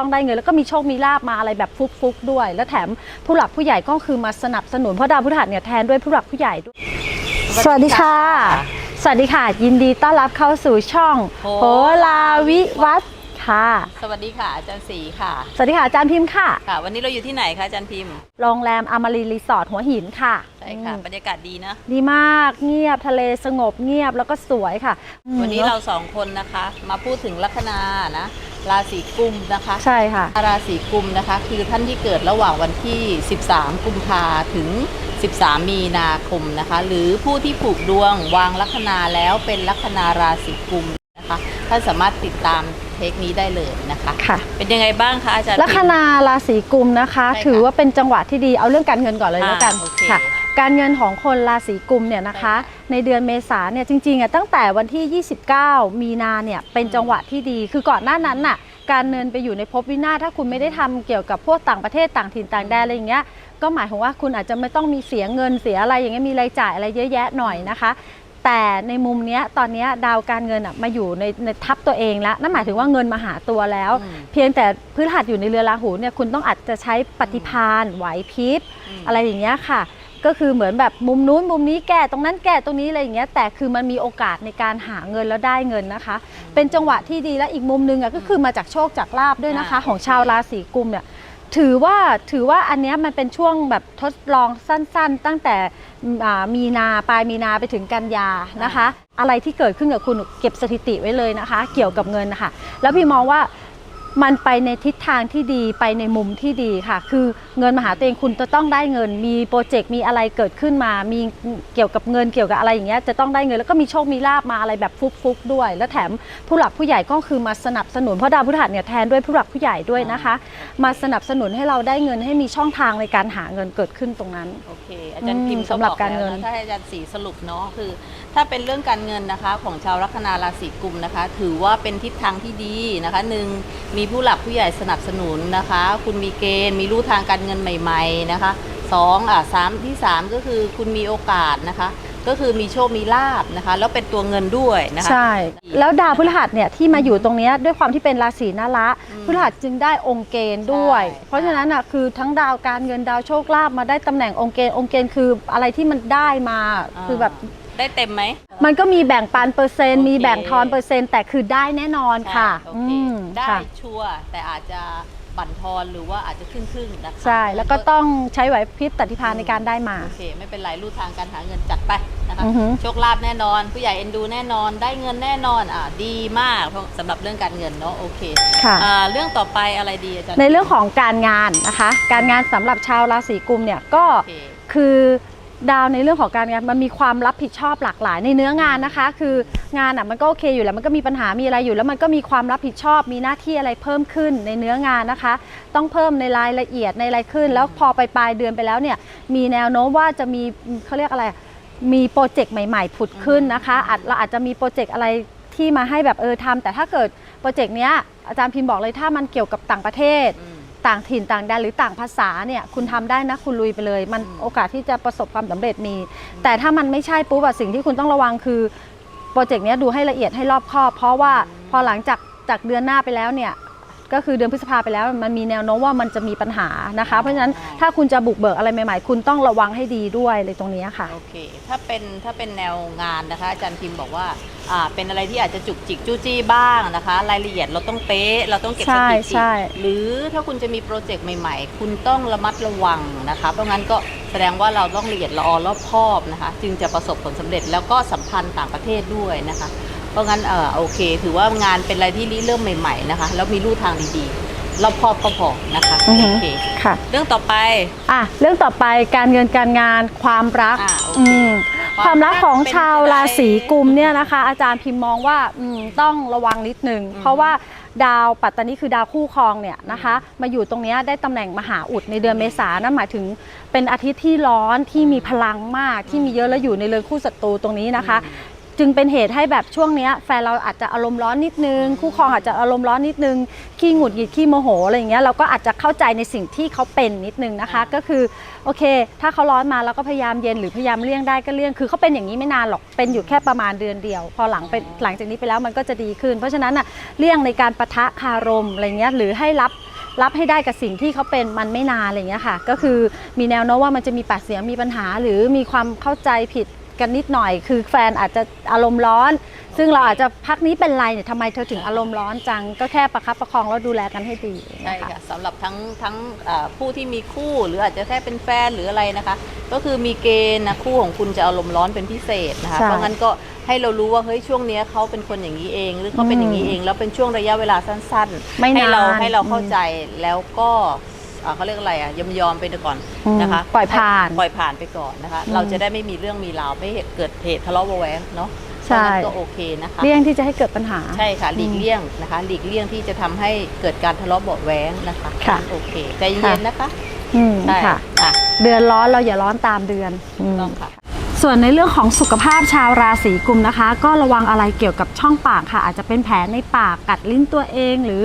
ต้องได้เงิน แล้วก็มีโชคมีลาบมาอะไรแบบฟุกๆด้วย แล้วแถมผู้หลักผู้ใหญ่ก็คือมาสนับสนุนเพราะดาวพฤหัสเนี่ยแทนด้วยผู้หลักผู้ใหญ่ด้วย สวัสดีค่ะ สวัสดีค่ะ ยินดีต้อนรับเข้าสู่ช่องโหโหราวิวัฒน์ ค่ะ สวัสดีค่ะอาจารย์ศรีค่ะ สวัสดีค่ะอาจารย์พิมพ์ค่ะ ค่ะ วันนี้เราอยู่ที่ไหนคะอาจารย์พิมพ์ โรงแรมอมรีรีสอร์ทหัวหินค่ะ ใช่ค่ะอืมบรรยากาศดีนะ ดีมากเงียบทะเลสงบเงียบแล้วก็สวยค่ะอืมวันนี้เราสองคนนะคะ มาพูดถึงลัคนานะ ราศีกุมนะคะ ใช่ค่ะ ราศีกุมนะคะ คือท่านที่เกิดระหว่างวันที่ 13 กุมภาถึง 13 มีนาคมนะคะ หรือผู้ที่ผูกดวงวางลัคนาแล้วเป็นลัคนาราศีกุมนะคะ ท่านสามารถติดตาม เทคนี้ได้เลยนะคะค่ะ เป็นยังไงบ้างคะอาจารย์ ลัคนาราศีกุมนะคะ ใช่ค่ะถือว่าเป็นจังหวะที่ดีเอาเรื่องการเงินก่อนเลยอ่าแล้วกันโอเคค่ะ การเงินของคนราศีกุมเนี่ยนะคะใช่ค่ะในเดือนเมษาเนี่ยจริงๆอะตั้งแต่วันที่ 29 มีนาเนี่ยเป็นจังหวะที่ดี คือก่อนหน้านั้นน่ะการเงินไปอยู่ในภพวินาศถ้าคุณไม่ได้ทำเกี่ยวกับพวกต่างประเทศต่างถิ่นต่างแดนอะไรอย่างเงี้ยก็หมายถึงว่าคุณอาจจะไม่ต้องมีเสียเงินเสียอะไรอย่างเงี้ยมีรายจ่ายอะไรเยอะแยะหน่อยนะคะ แต่ในมุมเนี้ยตอนเนี้ยดาวการเงินอะมาอยู่ในในทับตัวเองแล้วนั่นหมายถึงว่าเงินมาหาตัวแล้วอืมเพียงแต่พฤหัสอยู่ในเรือราหูเนี่ยคุณต้องอาจจะใช้ปฏิพานไหวพริบมอะไรอย่างเงี้ยค่ะ ก็คือเหมือนแบบมุมนู้นมุมนี้แก้ตรงนั้นแก้ตรงนี้อะไรอย่างเงี้ยแต่คือมันมีโอกาสในการหาเงินแล้วได้เงินนะคะ เป็นจังหวะที่ดีและอีกมุมนึงอะก็คือมาจากโชคจากลาบด้วยนะคะอ่าของชาวราศีกุมเนี่ย ถือว่าถือว่าอันเนี้ยมันเป็นช่วงแบบทดลองสั้น ๆ ตั้งแต่อ่ามีนาปลายมีนาไปถึงกันยานะคะ อะไรที่เกิดขึ้นกับคุณเก็บสถิติไว้เลยนะคะ เกี่ยวกับเงินนะคะแล้วพี่มองว่า มันไปในทิศทางที่ดีไปในมุมที่ดีค่ะ คือเงินมาหาตัวเองคุณจะต้องได้เงิน มีโปรเจกต์มีอะไรเกิดขึ้นมา มีเกี่ยวกับเงินเกี่ยวกับอะไรอย่างเงี้ยจะต้องได้เงินแล้วก็มีโชคมีลาบมาอะไรแบบฟุกๆด้วย แล้วแถมผู้หลักผู้ใหญ่ก็คือมาสนับสนุนเพราะดาวพฤหัสเนี่ยแทนด้วยผู้หลักผู้ใหญ่ด้วยนะคะ มาสนับสนุนให้เราได้เงินให้มีช่องทางในการหาเงินเกิดขึ้นตรงนั้น โอเค อาจารย์พิมพ์อืมสำหรับก็การเงินแล้วะถ้าให้อาจารย์สีสรุปเนาะคือ ถ้าเป็นเรื่องการเงินนะคะ ของชาวลัคนาราศีกุมนะคะ ถือว่าเป็นทิศทางที่ดีนะคะหนึ่งมีผู้หลักผู้ใหญ่สนับสนุนนะคะ คุณมีเกณฑ์มีรู้ทางการเงินใหม่ๆนะคะสองอะสามที่สามก็คือคุณมีโอกาสนะคะ ก็คือมีโชคมีลาบนะคะ แล้วเป็นตัวเงินด้วยนะคะใช่ แล้วดาวพฤหัสเนี่ยที่มาอยู่ตรงเนี้ยด้วยความที่เป็นราศีนาระอืมพฤหัสจึงได้องค์เกณฑ์ด้วยใช่เพราะฉะนั้นอะคือทั้งดาวการเงินดาวโชคลาภมาได้ตำแหน่งองค์เกณฑ์องค์เกณฑ์คืออะไรที่มันได้มาคือแบบ ได้เต็มไหม มันก็มีแบ่งปันเปอร์เซ็นต์ โอเค มีแบ่งทอนเปอร์เซ็นต์ แต่คือได้แน่นอนค่ะใช่โออืเค มได้ค่ะ ชัวร์แต่อาจจะบั่นทอนหรือว่าอาจจะครึ่งครึ่งๆนะคะใช่ แล้วก็ต้องใช้ไหวพริบปฏิภาณในการได้มา โอเค ไม่เป็นไรรูทางการหาเงินจัดไปนะคะอือหือ โชคลาภแน่นอน ผู้ใหญ่เอ็นดูแน่นอน ได้เงินแน่นอนอ่าดีมากเพราะสำหรับเรื่องการเงินเนาะโอเคค่ะ อ่าเรื่องต่อไปอะไรดีอาจารย์ในเรื่องของการงานนะคะ การงานสำหรับชาวราศีกุมเนี่ยก็โอเค คือ ดาวในเรื่องของการงานมันมีความรับผิดชอบหลากหลายในเนื้องานนะคะ คืองานอะมันก็โอเคอยู่แล้วมันก็มีปัญหามีอะไรอยู่ แล้วมันก็มีความรับผิดชอบ มีหน้าที่อะไรเพิ่มขึ้นในเนื้องานนะคะ ต้องเพิ่มในรายละเอียดในอะไรขึ้น แล้วพอไปปลายเดือนไปแล้วเนี่ยมีแนวโน้มว่าจะมีเขาเรียกอะไรมีโปรเจกต์ใหม่ ๆ ผุดขึ้นนะคะอาจเราอาจจะมีโปรเจกต์อะไรที่มาให้แบบเออทำแต่ถ้าเกิดโปรเจกต์เนี้ยอาจารย์พิมพ์บอกเลยถ้ามันเกี่ยวกับต่างประเทศ อืม ต่างถิ่นต่างแดนหรือต่างภาษาเนี่ยคุณทำได้นะคุณลุยไปเลย มันอืมโอกาสที่จะประสบความสำเร็จมี แต่ถ้ามันไม่ใช่ปุ๊บอะสิ่งที่คุณต้องระวังคือโปรเจกต์เนี้ยดูให้ละเอียดให้รอบคอบ เพราะว่าพอหลังจากจากเดือนหน้าไปแล้วเนี่ย ก็คือเดือนพฤษภาไปแล้วมันมีแนวโน้มว่ามันจะมีปัญหานะคะ เพราะฉะนั้นถ้าคุณจะบุกเบิกอะไรใหม่ๆ คุณต้องระวังให้ดีด้วยเลยตรงนี้ค่ะ โอเค ถ้าเป็นถ้าเป็นแนวงานนะคะ อาจารย์พิมพ์บอกว่าอ่าเป็นอะไรที่อาจจะจุกจิกจู้จี้บ้างนะคะ รายละเอียดเราต้องเป๊ะเราต้องเก็บสใช่ถิติใช่ หรือถ้าคุณจะมีโปรเจกต์ใหม่ๆ คุณต้องระมัดระวังนะคะ เพราะงั้นก็แสดงว่าเราต้องละเอียดละออรอบคอบนะคะ จึงจะประสบผลสำเร็จแล้วก็สัมพันธ์ต่างประเทศด้วยนะคะ เพราะงั้นเออโอเค ถือว่างานเป็นอะไรที่ริเริ่มใหม่ ๆนะคะ แล้วมีลู่ทางดีๆรอบคอบก็พอนะคะอือฮึโอเคค่ะ เรื่องต่อไป อะเรื่องต่อไปการเงินการงานความรักอ่าโอเคอืมความรักของเป็นชาวจะได้ราศีกุมเนี่ยนะคะ อาจารย์พิมพ์มองว่าอืมต้องระวังนิดนึง อืม เพราะว่าดาวปัตตานีคือดาวคู่ครองเนี่ยนะคะ มาอยู่ตรงเนี้ยได้ตำแหน่งมหาอุดในเดือนเมษายนนั่นหมายถึงเป็นอาทิตย์ที่ร้อนที่มีพลังมากที่มีเยอะแล้วอยู่ในเรือนคู่ศัตรูตรงนี้นะคะ จึงเป็นเหตุให้แบบช่วงเนี้ยแฟนเราอาจจะอารมณ์ร้อนนิดนึง คู่ครองอาจจะอารมณ์ร้อนนิดนึงขี้หงุดหงิดขี้โมโหอะไรอย่างเงี้ยเราก็อาจจะเข้าใจในสิ่งที่เขาเป็นนิดนึงนะคะอ่าก็คือโอเค ถ้าเขาร้อนมาเราก็พยายามเย็นหรือพยายามเลี่ยงได้ก็เลี่ยงคือเขาเป็นอย่างนี้ไม่นานหรอกเป็นอยู่แค่ประมาณเดือนเดียว พอหลังไปหลังจากนี้ไปแล้วมันก็จะดีขึ้น เพราะฉะนั้นอะเลี่ยงในการปะทะคารมอะไรเงี้ยหรือให้รับรับให้ได้กับสิ่งที่เขาเป็นมันไม่นานอะไรอย่างเงี้ยค่ะ ก็คือมีแนวโน้มว่ามันจะมีปากเสียงมีปัญหา หรือมีความเข้าใจผิด กันนิดหน่อย คือแฟนอาจจะอารมณ์ร้อน ซึ่งเราอาจจะพักนี้เป็นไรเนี่ยทำไมเธอถึงอารมณ์ร้อนจัง ก็แค่ประคับประคองแล้วดูแลกันให้ดีใช่นะคะค่ะสำหรับทั้งทั้งเอ่อผู้ที่มีคู่หรืออาจจะแค่เป็นแฟนหรืออะไรนะคะ ก็คือมีเกณฑ์นะคู่ของคุณจะอารมณ์ร้อนเป็นพิเศษนะคะใช่เพราะงั้นก็ให้เรารู้ว่าเฮ้ยช่วงเนี้ยเขาเป็นคนอย่างนี้เอง หรือเขาเป็นอย่างนี้เอง แล้วเป็นช่วงระยะเวลาสั้นไม่ๆให้เรานานให้เราเข้าอืมใจแล้วก็ อ่าเขาเรียกอะไรอะยอมยอมๆไปก่อนอืมนะคะปล่อยผ่านปล่อยผ่านไปก่อนนะคะอืมเราจะได้ไม่มีเรื่องมีราวไม่เกิดเหตุทะเลาะเบาะแวงเนาะใช่เพราะงั้นก็โอเคนะคะเลี่ยงที่จะให้เกิดปัญหาใช่ค่ะหลีกเลี่ยงนะคะ หลีกเลี่ยงที่จะทำให้เกิดการทะเลาะเบาะแว้งนะคะค่ะโอเคใจเย็นๆนะคะอืมใช่ค่ะค่ะเดือนร้อนเราอย่าร้อนตามเดือนอืมต้องค่ะ ส่วนในเรื่องของสุขภาพชาวราศีกุมนะคะ ก็ระวังอะไรเกี่ยวกับช่องปากค่ะ อาจจะเป็นแผลในปากกัดลิ้นตัวเอง หรือ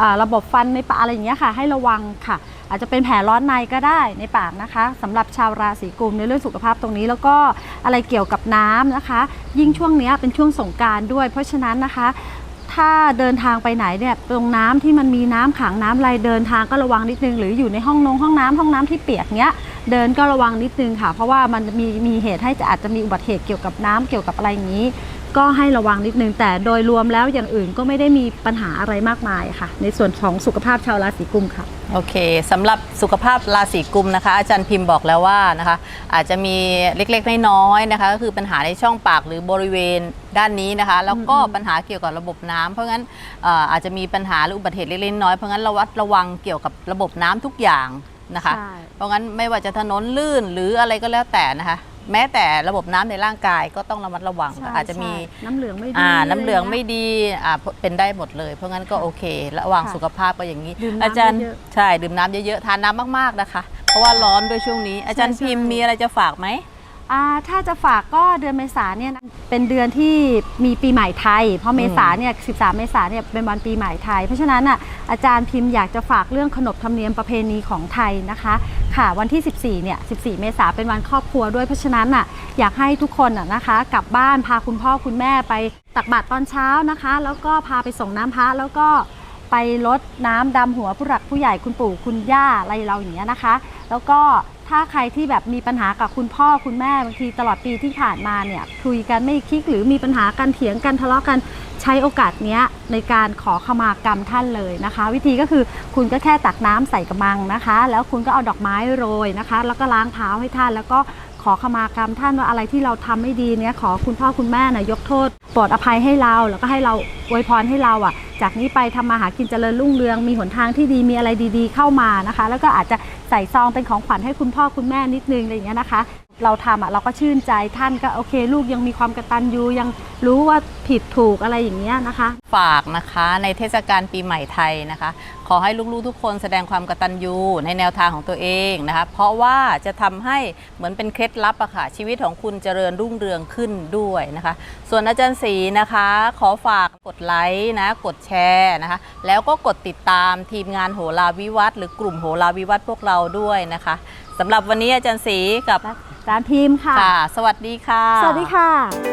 อระบบฟันในปากอะไรอย่างเงี้ยค่ะ ให้ระวังค่ะ อาจจะเป็นแผลร้อนในก็ได้ในปากนะคะสำหรับชาวราศีกุมในเรื่องสุขภาพตรงนี้ แล้วก็อะไรเกี่ยวกับน้ำนะคะ ยิ่งช่วงเนี้ยเป็นช่วงสงการด้วย เพราะฉะนั้นนะคะถ้าเดินทางไปไหนเนี่ยตรงน้ำที่มันมีน้ำขังน้ำอะไรเดินทางก็ระวังนิดนึง หรืออยู่ในห้องนงห้องน้ำห้องน้ำที่เปียกเนี้ย เดินก็ระวังนิดนึงค่ะ เพราะว่ามันมีมีเหตุให้จะอาจจะมีอุบัติเหตุเกี่ยวกับน้ำเกี่ยวกับอะไรอย่างนี้ ก็ให้ระวังนิดนึงแต่โดยรวมแล้วอย่างอื่นก็ไม่ได้มีปัญหาอะไรมากมายค่ะ ในส่วนของสุขภาพชาวราศีกุมค่ะโอเคสำหรับสุขภาพราศีกุมนะคะ อาจารย์พิมพ์บอกแล้วว่านะคะ อาจจะมีเล็กๆน้อยๆนะคะ ก็คือปัญหาในช่องปากหรือบริเวณด้านนี้นะคะ แล้วก็ปัญหาเกี่ยวกับระบบน้ำเพราะงั้นเอ่ออาจจะมีปัญหาหรืออุบัติเหตุเล็กๆน้อยๆเพราะงั้นระวัดระวังเกี่ยวกับระบบน้ำทุกอย่าง นะคะ ใช่ เพราะงั้นไม่ว่าจะถนนลื่นหรืออะไรก็แล้วแต่นะคะ แม้แต่ระบบน้ำในร่างกายก็ต้องระมัดระวัง ใช่อาจจะมี ใช่น้ำเหลืองไม่ดีอ่าน้ำเหลืองะรไม่งี้ยดีอ่าเป็นได้หมดเลย เพราะงั้นก็โอเคระวังค่ะสุขภาพก็อย่างนี้ ดื่มน้ำอาจารย์เยอะใช่ดื่มน้ำเยอะๆทานน้ำมากๆนะคะ เพราะว่าร้อนด้วยช่วงนี้ อาจารย์ใช่พิมพ์ใช่ มีอะไรจะฝากไหมอ่า ถ้าจะฝากก็เดือนเมษาเนี่ยนะเป็นเดือนที่มีปีใหม่ไทย เพราะเมษาเนี่ย13 เมษาเนี่ยเป็นวันปีใหม่ไทย เพราะฉะนั้นอะอาจารย์พิมพ์อยากจะฝากเรื่องขนบธรรมเนียมประเพณีของไทยนะคะ ค่ะวันที่ 14เนี่ย14 เมษาเป็นวันครอบครัวด้วยเพราะฉะนั้นอะอยากให้ทุกคนอะนะคะกลับบ้านพาคุณพ่อคุณแม่ไปตักบาตรตอนเช้านะคะ แล้วก็พาไปส่งน้ำพระแล้วก็ไปรดน้ำดำหัวผู้หลักผู้ใหญ่คุณปู่คุณย่าอะไรเราอย่างเงี้ยนะคะ แล้วก็ ถ้าใครที่แบบมีปัญหากับคุณพ่อคุณแม่บางทีตลอดปีที่ผ่านมาเนี่ยคุยกันไม่คลิกหรือมีปัญหากันเถียงกันทะเลาะกันใช้โอกาสเนี้ยในการขอขมากรรมท่านเลยนะคะ วิธีก็คือคุณก็แค่ตักน้ำใส่กระมังนะคะ แล้วคุณก็เอาดอกไม้โรยนะคะ แล้วก็ล้างเท้าให้ท่านแล้วก็ ขอขมากรรมท่านว่าอะไรที่เราทำไม่ดีเนี่ยขอคุณพ่อคุณแม่นะยกโทษโปรดอภัยให้เราแล้วก็ให้เราอวยพรให้เราอะ จากนี้ไปทำมาหากินเจริญรุ่งเรืองมีหนทางที่ดีมีอะไรดีๆ เข้ามานะคะ แล้วก็อาจจะใส่ซองเป็นของขวัญให้คุณพ่อคุณแม่นิดนึงอะไรอย่างเงี้ยนะคะ เราทำอะเราก็ชื่นใจท่านก็โอเค ลูกยังมีความกตัญญูยังรู้ว่าผิดถูกอะไรอย่างเงี้ยนะคะ ฝากนะคะในเทศกาลปีใหม่ไทยนะคะ ขอให้ลูกๆทุกคนแสดงความกตัญญูในแนวทางของตัวเองนะคะ เพราะว่าจะทำให้เหมือนเป็นเคล็ดลับอะค่ะชีวิตของคุณเจริญรุ่งเรืองขึ้นด้วยนะคะ ส่วนอาจารย์ศรีนะคะ ขอฝากกดไลค์นะกดแชร์นะคะ แล้วก็กดติดตามทีมงานโหราวิวัฒน์หรือกลุ่มโหราวิวัฒน์พวกเราด้วยนะคะสำหรับวันนี้อาจารย์ศรีกับ ร้านพิมพ์ค่ะ ค่ะ สวัสดีค่ะ สวัสดีค่ะ